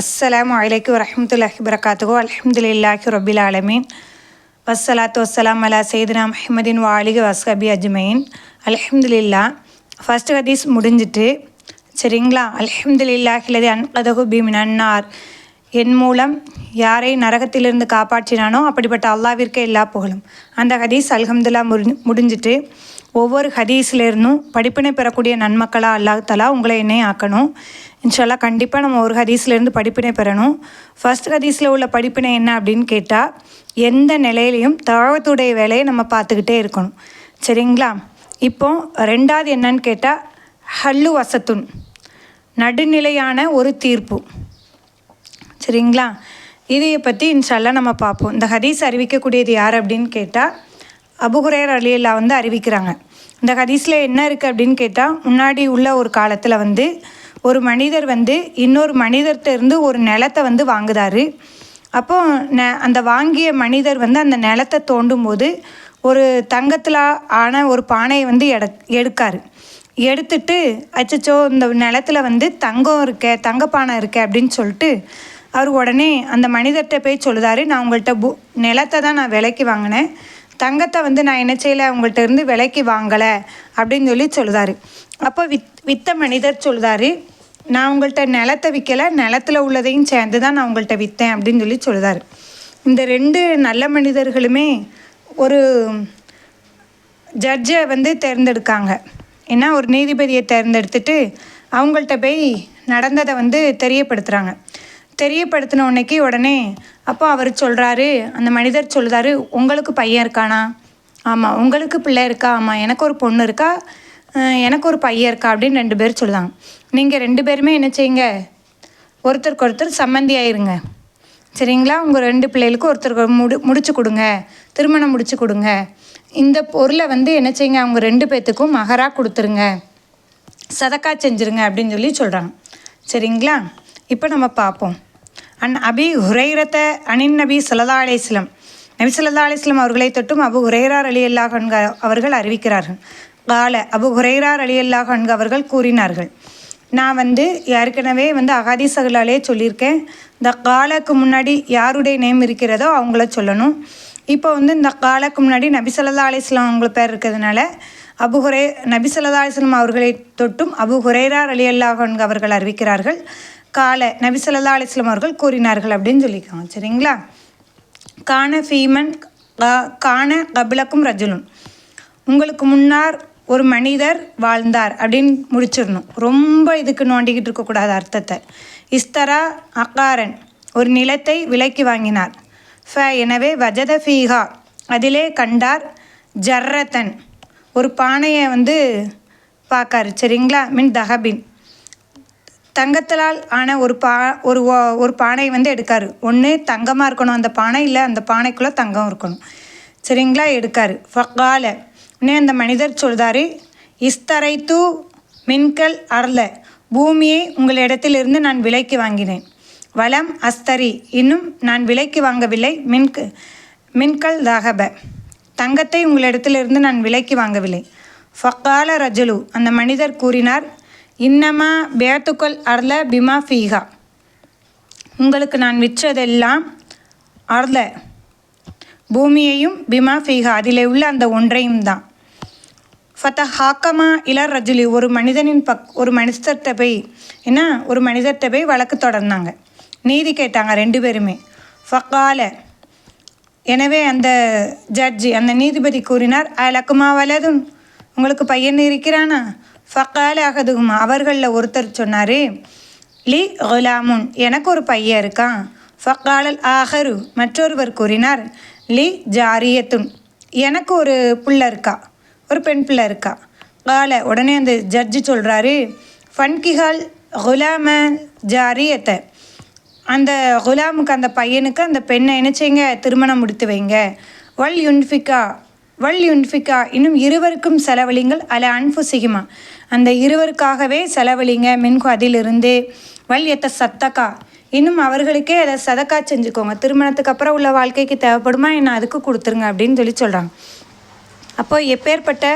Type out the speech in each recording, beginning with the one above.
அஸ்ஸலாமு அலைக்கும் வரமத்துல்லாஹி வரகாத்துகோ அலமதுல்லாஹி ரபில் ஆலமீன் வஸ்ஸலாத்து வஸ்ஸலாம் அலா சையதுனா மஹமதின் வாலிக வஸ்ஹபி அஜ்மைன் அல்ஹம்துலில்லா ஃபஸ்ட் ஹதீஸ் முடிஞ்சிட்டு சரிங்களா அல்ஹம்துலில்லாஹிலதி அன்கதகு பீமின் அன்னார் என் மூலம் யாரை நரகத்திலிருந்து காப்பாற்றினானோ அப்படிப்பட்ட அல்லாவிற்கே எல்லா புகழும். அந்த ஹதீஸ் அல்ஹம்துல்லா முடி முடிஞ்சிட்டு ஒவ்வொரு ஹதீஸ்லேருந்தும் படிப்பினை பெறக்கூடிய நன்மக்களாக அல்லாஹலா உங்களை என்னை ஆக்கணும். இன்ஷால்லா கண்டிப்பாக நம்ம ஒரு ஹதீஸ்லேருந்து படிப்பினை பெறணும். ஃபர்ஸ்ட் ஹதீஸில் உள்ள படிப்பினை என்ன அப்படின்னு கேட்டால் எந்த நிலையிலையும் தழவத்துடைய வேலையை நம்ம பார்த்துக்கிட்டே இருக்கணும். சரிங்களா? இப்போ ரெண்டாவது என்னன்னு கேட்டால் ஹல்லு வசத்துன் நடுநிலையான ஒரு தீர்ப்பு. சரிங்களா? இதையை பற்றி இன்ஷால்லா நம்ம பார்ப்போம். இந்த ஹதீஸ் அறிவிக்கக்கூடியது யார் அப்படின்னு கேட்டால் அபுகுரேர் அலியல்லா வந்து அறிவிக்கிறாங்க. இந்த ஹதீஸில் என்ன இருக்குது அப்படின்னு கேட்டால் முன்னாடி உள்ள ஒரு காலத்தில் வந்து ஒரு மனிதர் வந்து இன்னொரு மனிதர்கிட்ட இருந்து ஒரு நிலத்தை வந்து வாங்குதாரு. அப்போ ந அந்த வாங்கிய மனிதர் வந்து அந்த நிலத்தை தோண்டும் போது ஒரு தங்கத்தில் ஆன ஒரு பானையை வந்து எட எடுக்கார். எடுத்துட்டு அச்சச்சோ இந்த நிலத்துல வந்து தங்கம் இருக்கே தங்கப்பானை இருக்கே அப்படின்னு சொல்லிட்டு அவர் உடனே அந்த மனிதர்கிட்ட போய் சொல்லுதாரு நான் உங்கள்கிட்ட பூ நிலத்தை தான் நான் விலைக்கு வாங்கினேன். தங்கத்தை வந்து நான் என்ன செய்யலை? உங்கள்கிட்ட இருந்து விலைக்கு வாங்கலை. அப்படின்னு சொல்லி சொல்லுதாரு. அப்போ வித் வித்த மனிதர் சொல்லுதாரு நான் உங்கள்கிட்ட நிலத்தை விற்கலை நிலத்தில் உள்ளதையும் சேர்ந்து தான் நான் உங்கள்கிட்ட விற்றேன் அப்படின்னு சொல்லி சொல்லுதாரு. இந்த ரெண்டு நல்ல மனிதர்களுமே ஒரு ஜட்ஜை வந்து தேர்ந்தெடுக்காங்க. ஏன்னா ஒரு நீதிபதியை தேர்ந்தெடுத்துட்டு அவங்கள்ட்ட போய் நடந்ததை வந்து தெரியப்படுத்துகிறாங்க தெரியப்படுத்தின உன்னைக்கு உடனே அப்போ அவர் சொல்கிறாரு அந்த மனிதர் சொல்கிறாரு உங்களுக்கு பையன் இருக்கானா? ஆமாம் உங்களுக்கு பிள்ளை இருக்கா? ஆமாம் எனக்கு ஒரு பொண்ணு இருக்கா? எனக்கு ஒரு பையன் இருக்கா? அப்படின்னு ரெண்டு பேர் சொல்லுதாங்க. நீங்கள் ரெண்டு பேருமே என்ன செய்யுங்க? ஒருத்தருக்கு ஒருத்தர் சம்மந்தி ஆயிருங்க சரிங்களா? உங்கள் ரெண்டு பிள்ளைகளுக்கு ஒருத்தருக்கு முடி முடிச்சு கொடுங்க. திருமணம் முடிச்சு கொடுங்க. இந்த பொருளை வந்து என்ன செய்யுங்க? அவங்க ரெண்டு பேர்த்துக்கும் மகராக கொடுத்துருங்க. சதக்கா செஞ்சுருங்க அப்படின்னு சொல்லி சொல்கிறாங்க சரிங்களா? இப்போ நம்ம பார்ப்போம். அன் அபி ஹுரைரத்த அனின் நபி சல்லா அலிஸ்லம் நபி சல்லா அலிஸ்லம் அவர்களை தொட்டும் அபு ஹுரைரார் அலி அல்லாஹ் அவர்கள் அறிவிக்கிறார்கள். கால அபு ஹுரைரார் அலி அல்லாஹ் அவர்கள் கூறினார்கள். நான் வந்து ஏற்கனவே வந்து அகாதிசகளாலே சொல்லியிருக்கேன். இந்த காலக்கு முன்னாடி யாருடைய நேம் இருக்கிறதோ அவங்கள சொல்லணும். இப்போ வந்து இந்த காலக்கு முன்னாடி நபிசல்லா அலிஸ்லாம் அவங்கள பேர் இருக்கிறதுனால அபு ஹுரே நபிசல்லா அலிஸ்லாம் அவர்களை தொட்டும் அபு ஹுரேரார் அலி அல்லாஹ் அவர்கள் அறிவிக்கிறார்கள். கால நபி சல்லா அலிஸ்லாம் அவர்கள் கூறினார்கள் அப்படின்னு சொல்லியிருக்காங்க. சரிங்களா? கான ஃபீமன் கா- கான கபிலக்கும் ரஜுலுன் உங்களுக்கு முன்னார் ஒரு மனிதர் வாழ்ந்தார் அப்படின்னு முடிச்சிடணும். ரொம்ப இதுக்கு நோண்டிக்கிட்டு இருக்கக்கூடாது அர்த்தத்தை. இஸ்தரா அகாரன் ஒரு நிலத்தை விலைக்கு வாங்கினார். ஃப எனவே வஜத ஃபீஹா அதிலே கண்டார் ஜர்ரத்தன் ஒரு பானையை வந்து பார்க்காரு. சரிங்களா? மின் தஹபின். தங்கத்தலால் ஆன ஒரு பா ஒரு ஓ- ஒரு பானை வந்து எடுக்காரு. ஒன்று தங்கமாக இருக்கணும். அந்த பானை இல்லை அந்த பானைக்குள்ளே தங்கம் இருக்கணும். சரிங்களா? எடுக்காரு. ஃபக்கால உடனே அந்த மனிதர் சொல்கிறார் இஸ்தரை தூ மின்கல் அர்ல. பூமியை உங்களிடத்திலிருந்து நான் விலைக்கு வாங்கினேன். வளம் அஸ்தரி. இன்னும் நான் விலைக்கு வாங்கவில்லை. மின்க மின்கல் தாகப தங்கத்தை உங்களிடத்திலிருந்து நான் விலைக்கு வாங்கவில்லை. ஃபக்கால ரஜலு. அந்த மனிதர் கூறினார் இன்னமா பேத்துக்கள் அர்ல பிமா ஃபீகா உங்களுக்கு நான் விற்றதெல்லாம் அர்ல. பூமியையும் பிமா ஃபீகா அதிலே உள்ள அந்த ஒன்றையும் தான் ஃபத்த ஹாக்கமா இளர் ரஜுலி ஒரு மனிதனின் பக் ஒரு மனிதர்கிட்ட போய் என்ன? ஒரு மனிதர்கிட்ட போய் வழக்கு தொடர்ந்தாங்க. நீதி கேட்டாங்க ரெண்டு பேருமே. ஃபக்கால எனவே அந்த ஜட்ஜி அந்த நீதிபதி கூறினார் அலக்குமா வலதும் உங்களுக்கு பையன் இருக்கிறானா? ஃபக்கால அகதுகும் அவர்களில் ஒருத்தர் சொன்னார் லி குலாமுன் எனக்கு ஒரு பையன் இருக்கான். ஃபக்காலல் ஆஹரு மற்றொருவர் கூறினார் லி ஜாரியத்துன் எனக்கு ஒரு புள்ள இருக்கா ஒரு பெண் பிள்ளை இருக்கா. கால உடனே அந்த ஜட்ஜி சொல்கிறாரு ஃபன்கிஹால் குலாம ஜாரியத்தை அந்த குலாமுக்கு அந்த பையனுக்கு அந்த பெண்ணை என்ன திருமணம் முடித்து வைங்க. வல் யுன்ஃபிகா வல் யுன்ஃபிகா இன்னும் இருவருக்கும் செலவழிங்கள் அல அன்புசிகமா. அந்த இருவருக்காகவே செலவழிங்க மின்கு அதிலிருந்து. வல் எத்த சத்தக்கா இன்னும் அவர்களுக்கே அதை சதக்கா செஞ்சுக்கோங்க. திருமணத்துக்கு அப்புறம் உள்ள வாழ்க்கைக்கு தேவைப்படுமா? என்ன அதுக்கு கொடுத்துருங்க அப்படின்னு சொல்லி சொல்கிறாங்க அப்போ எப்பேற்பட்ட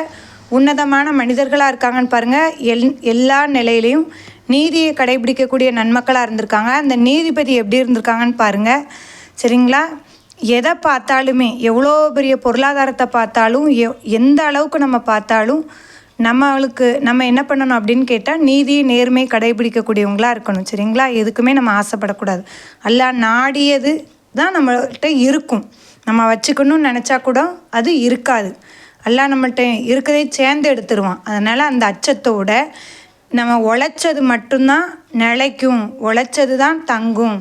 உன்னதமான மனிதர்களாக இருக்காங்கன்னு பாருங்கள் எல் எல்லா நிலையிலையும் நீதியை கடைபிடிக்கக்கூடிய நன்மக்களாக இருந்திருக்காங்க. அந்த நீதிபதி எப்படி இருந்திருக்காங்கன்னு பாருங்கள் சரிங்களா? எதை பார்த்தாலுமே எவ்வளோ பெரிய பொருளாதாரத்தை பார்த்தாலும் எ எந்த அளவுக்கு நம்ம பார்த்தாலும் நம்மளுக்கு நம்ம என்ன பண்ணணும் அப்படின்னு கேட்டால் நீதி நேர்மை கடைபிடிக்கக்கூடியவங்களாக இருக்கணும் சரிங்களா? எதுக்குமே நம்ம ஆசைப்படக்கூடாது. அல்லாஹ் நாடியது தான் நம்மள்கிட்ட இருக்கும். நம்ம வச்சுக்கணும்னு நினச்சா கூட அது இருக்காது. எல்லாம் நம்மள்கிட்ட இருக்கதை சேர்ந்து எடுத்துருவான். அதனால் அந்த அச்சத்தோட நம்ம உழைச்சது மட்டும்தான் நிலைக்கும் உழைச்சது தான் தங்கும்.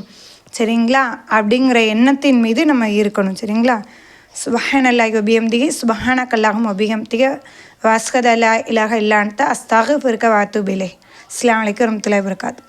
சரிங்களா? அப்படிங்கிற எண்ணத்தின் மீது நம்ம இருக்கணும் சரிங்களா? சுபஹான் அல்லாஹ் ஒபியம்திகி சுபஹான கல்லாகும் ஒபியம்திக வாஸ்கத் அல்லா இலாக இல்லான்ட்டு அஸ்தாக பிறக்க வாத்து பிலே அஸ்லாம் வலைக்கம் வரமத்துல்லாஹி வரகாத்து